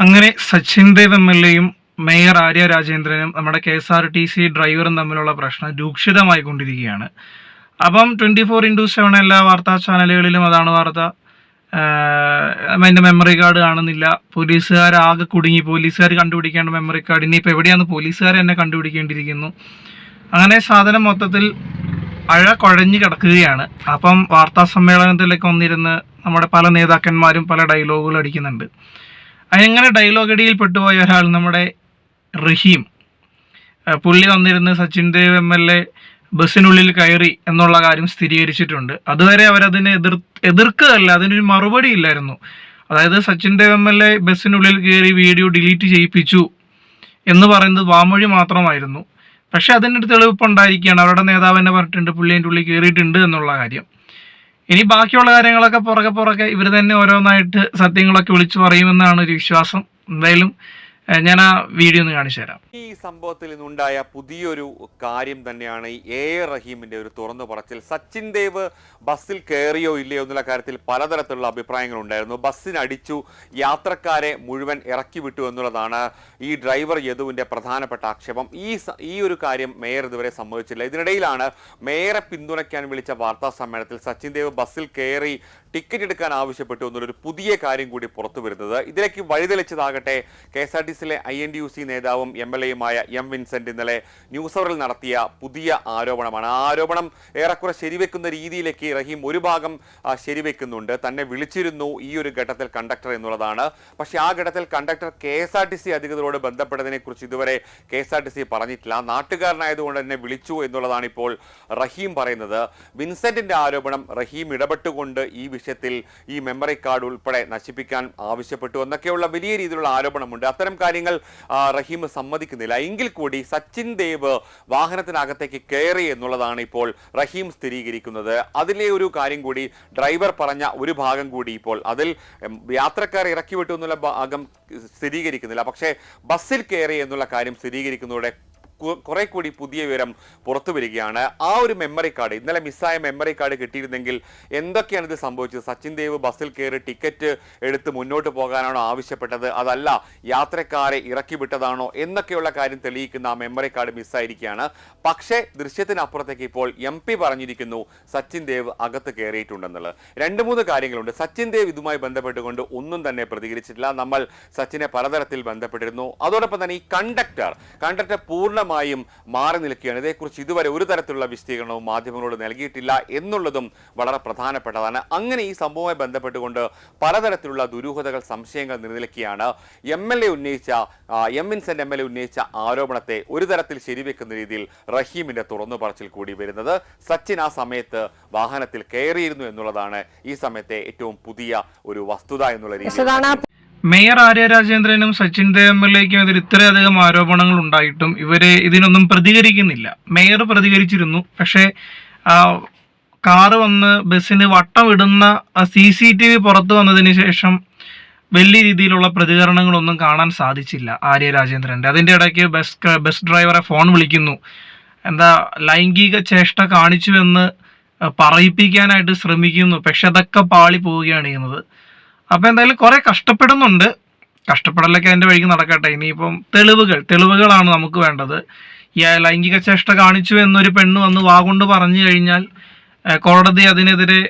അങ്ങനെ Sachin Dev M L എയും mayor Arya രാജേന്ദ്രനും നമ്മുടെ K S R T C ഡ്രൈവറും തമ്മിലുള്ള പ്രശ്നം രൂക്ഷിതമായി കൊണ്ടിരിക്കുകയാണ്. അപ്പം ട്വന്റി ഫോർ ഇന്റു സെവൻ എല്ലാ വാർത്താ ചാനലുകളിലും അതാണ് വാർത്ത. എന്റെ മെമ്മറി കാർഡ് കാണുന്നില്ല. പോലീസുകാർ ആകെ കുടുങ്ങി. പോലീസുകാർ കണ്ടുപിടിക്കേണ്ട മെമ്മറി കാർഡ് ഇനിയിപ്പോൾ എവിടെയാന്ന് പോലീസുകാർ എന്നെ കണ്ടുപിടിക്കേണ്ടിയിരിക്കുന്നു. അങ്ങനെ സാധനം മൊത്തത്തിൽ അഴ കുഴഞ്ഞു കിടക്കുകയാണ്. അപ്പം വാർത്താ സമ്മേളനത്തിലേക്ക് വന്നിരുന്ന് നമ്മുടെ പല നേതാക്കന്മാരും പല ഡയലോഗുകൾ അടിക്കുന്നുണ്ട്. അങ്ങനെ ഡയലോഗ് അടിയിൽ പെട്ടുപോയ ഒരാൾ നമ്മുടെ റഹീം. പുള്ളി വന്നിരുന്ന് Sachin Dev M L A ബസ്സിനുള്ളിൽ കയറി എന്നുള്ള കാര്യം സ്ഥിരീകരിച്ചിട്ടുണ്ട്. അതുവരെ അവരതിനെ എതിർ എതിർക്കുകയല്ല അതിനൊരു മറുപടി ഇല്ലായിരുന്നു. അതായത് Sachin Dev M L A ബസ്സിനുള്ളിൽ കയറി വീഡിയോ ഡിലീറ്റ് ചെയ്യിപ്പിച്ചു എന്ന് പറയുന്നത് വാമൊഴി മാത്രമായിരുന്നു. പക്ഷെ അതിന്റെ തെളിവിപ്പുണ്ടായിരിക്കുകയാണ്. അവരുടെ നേതാവ് തന്നെ പറഞ്ഞിട്ടുണ്ട് പുള്ളി അതിന്റെ ഉള്ളിൽ കയറിയിട്ടുണ്ട് എന്നുള്ള കാര്യം. ഇനി ബാക്കിയുള്ള കാര്യങ്ങളൊക്കെ പുറകെ പുറകെ ഇവർ തന്നെ ഓരോന്നായിട്ട് സത്യങ്ങളൊക്കെ വിളിച്ചു പറയുമെന്നാണ് ഒരു വിശ്വാസം. എന്തായാലും ഞാൻ ആ വീഡിയോ ഒന്ന് കാണിച്ചു തരാം. ഈ സംഭവത്തിൽ നിന്നുണ്ടായ പുതിയൊരു കാര്യം തന്നെയാണ് ഈ എ എ റഹീമിന്റെ ഒരു തുറന്നു പറച്ചിൽ. സച്ചിൻ ദേവ് ബസ്സിൽ കയറിയോ ഇല്ലയോ എന്നുള്ള കാര്യത്തിൽ പലതരത്തിലുള്ള അഭിപ്രായങ്ങൾ ഉണ്ടായിരുന്നു. ബസ്സിനടിച്ചു യാത്രക്കാരെ മുഴുവൻ ഇറക്കി വിട്ടു എന്നുള്ളതാണ് ഈ ഡ്രൈവർ യദുവിന്റെ പ്രധാനപ്പെട്ട ആക്ഷേപം. ഈ ഈ ഒരു കാര്യം മേയർ ഇതുവരെ സംഭവിച്ചില്ല ഇതിനിടയിലാണ് മേയറെ പിന്തുണയ്ക്കാൻ വിളിച്ച വാർത്താ സമ്മേളനത്തിൽ സച്ചിൻ ദേവ് ബസ്സിൽ കയറി ടിക്കറ്റ് എടുക്കാൻ ആവശ്യപ്പെട്ടു എന്നുള്ളൊരു പുതിയ കാര്യം കൂടി പുറത്തു വരുന്നത്. ഇതിലേക്ക് വഴിതെളിച്ചതാകട്ടെ കെ എസ് ആർ ടി സിയിലെ I N D U C നേതാവും എം എൽ എയുമായ എം വിൻസെന്റ് ഇന്നലെ ന്യൂസ് അവറിൽ നടത്തിയ പുതിയ ആരോപണമാണ്. ആ ആരോപണം ഏറെക്കുറെ ശരിവെക്കുന്ന രീതിയിലേക്ക് റഹീം ഒരു ഭാഗം ശരിവെക്കുന്നുണ്ട്. തന്നെ വിളിച്ചിരുന്നു ഈ ഒരു ഘട്ടത്തിൽ കണ്ടക്ടർ എന്നുള്ളതാണ്. പക്ഷേ ആ ഘട്ടത്തിൽ conductor K S R T C അധികൃതരോട് ബന്ധപ്പെട്ടതിനെ കുറിച്ച് ഇതുവരെ K S R T C പറഞ്ഞിട്ടില്ല. നാട്ടുകാരനായതുകൊണ്ട് തന്നെ വിളിച്ചു എന്നുള്ളതാണ് ഇപ്പോൾ റഹീം പറയുന്നത്. വിൻസെന്റിന്റെ ആരോപണം റഹീം ഇടപെട്ടുകൊണ്ട് ഈ വിഷയത്തിൽ ഈ മെമ്മറി കാർഡ് ഉൾപ്പെടെ നശിപ്പിക്കാൻ ആവശ്യപ്പെട്ടു എന്നൊക്കെയുള്ള വലിയ രീതിയിലുള്ള ആരോപണമുണ്ട്. അത്തരം കാര്യങ്ങൾ റഹീം സമ്മതിക്കുന്നില്ല. എങ്കിൽ കൂടി സച്ചിൻ ദേവ് വാഹനത്തിനകത്തേക്ക് കയറി എന്നുള്ളതാണ് ഇപ്പോൾ റഹീം സ്ഥിരീകരിക്കുന്നത്. അതിലെ ഒരു കാര്യം കൂടി ഡ്രൈവർ പറഞ്ഞ ഒരു ഭാഗം കൂടി ഇപ്പോൾ അതിൽ യാത്രക്കാർ ഇറക്കി വിട്ടു എന്നുള്ള ഭാഗം സ്ഥിരീകരിക്കുന്നില്ല. പക്ഷേ ബസ്സിൽ കയറി എന്നുള്ള കാര്യം സ്ഥിരീകരിക്കുന്നതോടെ കുറെ കൂടി പുതിയ വിവരം പുറത്തു വരികയാണ്. ആ ഒരു മെമ്മറി കാർഡ് ഇന്നലെ മിസ്സായ മെമ്മറി കാർഡ് കിട്ടിയിരുന്നെങ്കിൽ എന്തൊക്കെയാണ് ഇത് സംഭവിച്ചത്? സച്ചിൻ ദേവ് ബസ്സിൽ കയറി ടിക്കറ്റ് എടുത്ത് മുന്നോട്ട് പോകാനാണോ ആവശ്യപ്പെട്ടത്? അതല്ല യാത്രക്കാരെ ഇറക്കി വിട്ടതാണോ? എന്നൊക്കെയുള്ള കാര്യം തെളിയിക്കുന്ന ആ മെമ്മറി കാർഡ് മിസ്സായിരിക്കുകയാണ്. പക്ഷേ ദൃശ്യത്തിനപ്പുറത്തേക്ക് ഇപ്പോൾ എം പി പറഞ്ഞിരിക്കുന്നു സച്ചിൻ ദേവ് അകത്ത് കയറിയിട്ടുണ്ടെന്നുള്ളത്. രണ്ട് മൂന്ന് കാര്യങ്ങളുണ്ട്. സച്ചിൻ ദേവ് ഇതുമായി ബന്ധപ്പെട്ടുകൊണ്ട് ഒന്നും തന്നെ പ്രതികരിച്ചിട്ടില്ല. നമ്മൾ സച്ചിനെ പലതരത്തിൽ ബന്ധപ്പെട്ടിരുന്നു. അതോടൊപ്പം തന്നെ ഈ കണ്ടക്ടർ കണ്ടക്ടർ പൂർണമായും മാറി നിൽക്കുകയാണ്. ഇതേക്കുറിച്ച് ഇതുവരെ ഒരു തരത്തിലുള്ള വിശദീകരണവും മാധ്യമങ്ങളോട് നൽകിയിട്ടില്ല എന്നുള്ളതും വളരെ പ്രധാനപ്പെട്ടതാണ്. അങ്ങനെ ഈ സംഭവവുമായി ബന്ധപ്പെട്ടുകൊണ്ട് പലതരത്തിലുള്ള ദുരൂഹതകൾ സംശയങ്ങൾ നിലനിൽക്കുകയാണ്. എം എൽ എ ഉന്നയിച്ച M Vincent M L A ഉന്നയിച്ച ആരോപണത്തെ ഒരു തരത്തിൽ ശരിവെക്കുന്ന രീതിയിൽ റഹീമിന്റെ തുറന്നു പറച്ചിൽ കൂടി വരുന്നത് സച്ചിൻ ആ സമയത്ത് വാഹനത്തിൽ കയറിയിരുന്നു എന്നുള്ളതാണ് ഈ സമയത്തെ ഏറ്റവും പുതിയ ഒരു വസ്തുത എന്നുള്ള രീതിയിൽ മേയർ ആര്യ രാജേന്ദ്രനും സച്ചിൻ എൽ എതിരെ ഇത്രയധികം ആരോപണങ്ങൾ ഉണ്ടായിട്ടും ഇവരെ ഇതിനൊന്നും പ്രതികരിക്കുന്നില്ല. മേയർ പ്രതികരിച്ചിരുന്നു. പക്ഷേ കാറ് വന്ന് ബസ്സിന് വട്ടം ഇടുന്ന സി സി ടി വി പുറത്തു വന്നതിന് ശേഷം വലിയ രീതിയിലുള്ള പ്രതികരണങ്ങളൊന്നും കാണാൻ സാധിച്ചില്ല ആര്യ രാജേന്ദ്രന്റെ. അതിന്റെ ഇടയ്ക്ക് ബസ് ബസ് ഡ്രൈവറെ ഫോൺ വിളിക്കുന്നു. എന്താ ലൈംഗിക ചേഷ്ട കാണിച്ചുവെന്ന് പറയിപ്പിക്കാനായിട്ട് ശ്രമിക്കുന്നു. പക്ഷെ അതൊക്കെ പാളി പോവുകയാണ് ചെയ്യുന്നത്. അപ്പോൾ എന്തായാലും കുറേ കഷ്ടപ്പെടുന്നുണ്ട്. കഷ്ടപ്പെടലൊക്കെ അതിന്റെ വഴിക്ക് നടക്കട്ടെ. ഇനിയിപ്പം തെളിവുകൾ തെളിവുകളാണ് നമുക്ക് വേണ്ടത്. ഈ ലൈംഗിക ചേഷ്ട കാണിച്ചു എന്നൊരു പെണ്ണ് വന്ന് വാഗൊണ്ട് പറഞ്ഞു കഴിഞ്ഞാൽ കോടതി അതിനെതിരെ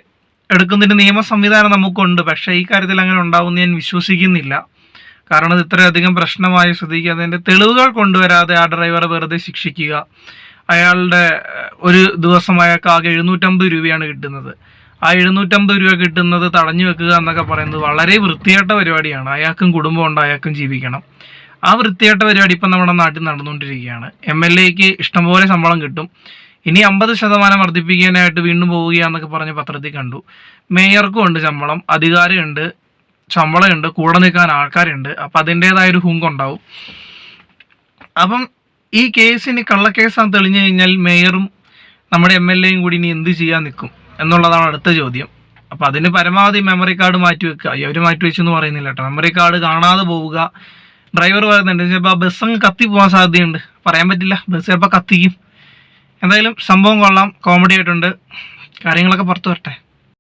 എടുക്കുന്നതിന് നിയമ സംവിധാനം നമുക്കുണ്ട്. പക്ഷേ ഈ കാര്യത്തിൽ അങ്ങനെ ഉണ്ടാവുമെന്ന് ഞാൻ വിശ്വസിക്കുന്നില്ല. കാരണം ഇത് ഇത്രയധികം പ്രശ്നമായ സ്ഥിതിക്ക് അതിന്റെ തെളിവുകൾ കൊണ്ടുവരാതെ ആ ഡ്രൈവറെ വെറുതെ ശിക്ഷിക്കുക. അയാളുടെ ഒരു ദിവസം അയാൾക്ക് ആകെ എഴുന്നൂറ്റമ്പത് രൂപയാണ് കിട്ടുന്നത്. ആ എഴുന്നൂറ്റമ്പത് രൂപ കിട്ടുന്നത് തടഞ്ഞു വെക്കുക എന്നൊക്കെ പറയുന്നത് വളരെ വൃത്തികെട്ട പരിപാടിയാണ്. അയാൾക്കും കുടുംബമുണ്ട് അയാൾക്കും ജീവിക്കണം. ആ വൃത്തികെട്ട പരിപാടി ഇപ്പം നമ്മുടെ നാട്ടിൽ നടന്നുകൊണ്ടിരിക്കുകയാണ്. എം എൽ എക്ക് ഇഷ്ടംപോലെ ശമ്പളം കിട്ടും. ഇനി അമ്പത് ശതമാനം വർദ്ധിപ്പിക്കാനായിട്ട് വീണ്ടും പോവുകയാന്നൊക്കെ പറഞ്ഞ് പത്രത്തിൽ കണ്ടു. മേയർക്കും ഉണ്ട് ശമ്പളം അധികാരമുണ്ട് ശമ്പളമുണ്ട് കൂടെ നിൽക്കാൻ ആൾക്കാരുണ്ട്. അപ്പം അതിന്റെതായൊരു ഹുങ്കുണ്ടാവും അപ്പം ഈ കേസിന് കള്ളക്കേസാണ് തെളിഞ്ഞു കഴിഞ്ഞാൽ മേയറും നമ്മുടെ എം എൽ എയും കൂടി ഇനി എന്ത് ചെയ്യാൻ നിൽക്കും? എന്നുള്ളതാണ് അടുത്ത ചോദ്യം. അപ്പം അതിന് പരമാവധി മെമ്മറി കാർഡ് മാറ്റി വെക്കുക. അവർ മാറ്റി വെച്ചെന്ന് പറയുന്നില്ല കേട്ടോ. മെമ്മറി കാർഡ് കാണാതെ പോവുക. ഡ്രൈവർ പറയുന്നുണ്ട് ചിലപ്പോൾ ആ ബസ് അങ്ങ് കത്തി പോകാൻ സാധ്യതയുണ്ട്. പറയാൻ പറ്റില്ല. ബസ് ചിലപ്പോൾ കത്തിക്കും. എന്തായാലും സംഭവം കൊള്ളാം. കോമഡി ആയിട്ടുണ്ട്. കാര്യങ്ങളൊക്കെ പുറത്തു വരട്ടെ.